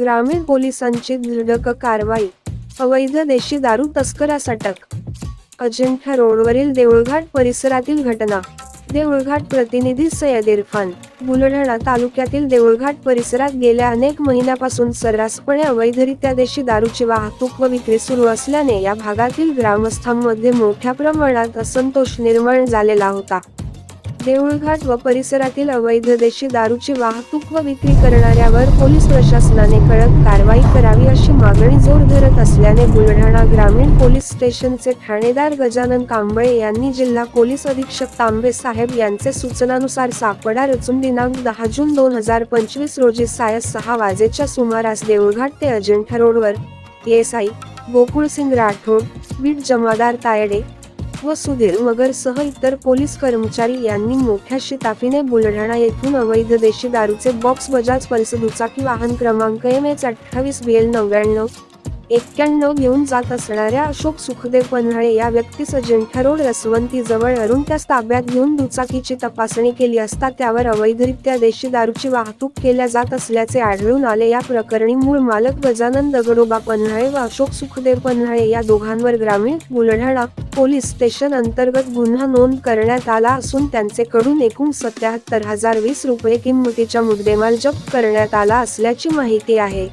ग्रामीण पोलिसांची धडक कारवाई अवैध देशी दारू तस्करास अटक अजिंठा रोडवरील देऊळघाट परिसरातील घटना देऊळघाट प्रतिनिधी सय्यद इरफान बुलढाणा तालुक्यातील देऊळघाट परिसरात गेल्या अनेक महिन्यापासून सर्रासपणे अवैधरित्या देशी दारूची वाहतूक व विक्री सुरू असल्याने या भागातील ग्रामस्थांमध्ये मोठ्या प्रमाणात असंतोष निर्माण झालेला होता. देऊळघाट व परिसरातील अवैध देशी दारूची वाहतूक व विक्री करणाऱ्यावर पोलीस प्रशासनाने कडक कारवाई करावी अशी मागणी जोर धरत असल्याने बुलढाणा ग्रामीण पोलीस स्टेशनचे ठाणेदार गजानन कांबळे यांनी जिल्हा पोलीस अधीक्षक तांबे साहेब यांचे सूचनानुसार सापडा रचून दिनांक दहा जून दोन हजार पंचवीस रोजी सायस सहा वाजेच्या सुमारास देऊळघाट ते अजिंठा रोडवर S I Gokulsingh Rathod beat जमादार तायडे व सुधीर मगरसह इतर पोलीस कर्मचारी यांनी मोठ्या शिताफीने बुलढाणा येथून अवैध देशी दारूचे बॉक्स बजाज पल्स दुचाकी वाहन क्रमांक एम एच अठ्ठावीस बी एल नव्याण्णव एक्क्याण्णव घेऊन जात असणाऱ्या अशोक सुखदेव पन्हाळे या व्यक्तीस अजिंठा रोड रसवंती जवळ अरुण त्या ताब्यात घेऊन दुचाकीची तपासणी केली असता त्यावर अवैधरित्या देशी दारूची वाहतूक केल्या जात असल्याचे आढळून आले. या प्रकरणी मूळ मालक गजानन दगडोबा पन्हाळे व अशोक सुखदेव पन्हाळे या दोघांवर ग्रामीण बुलढाणा पोलीस स्टेशन अंतर्गत गुन्हा नोंद करण्यात आला असून त्यांचेकडून एकूण सत्याहत्तर हजार वीस रुपये किंमतीचा मुद्देमाल जप्त करण्यात आला असल्याची माहिती आहे.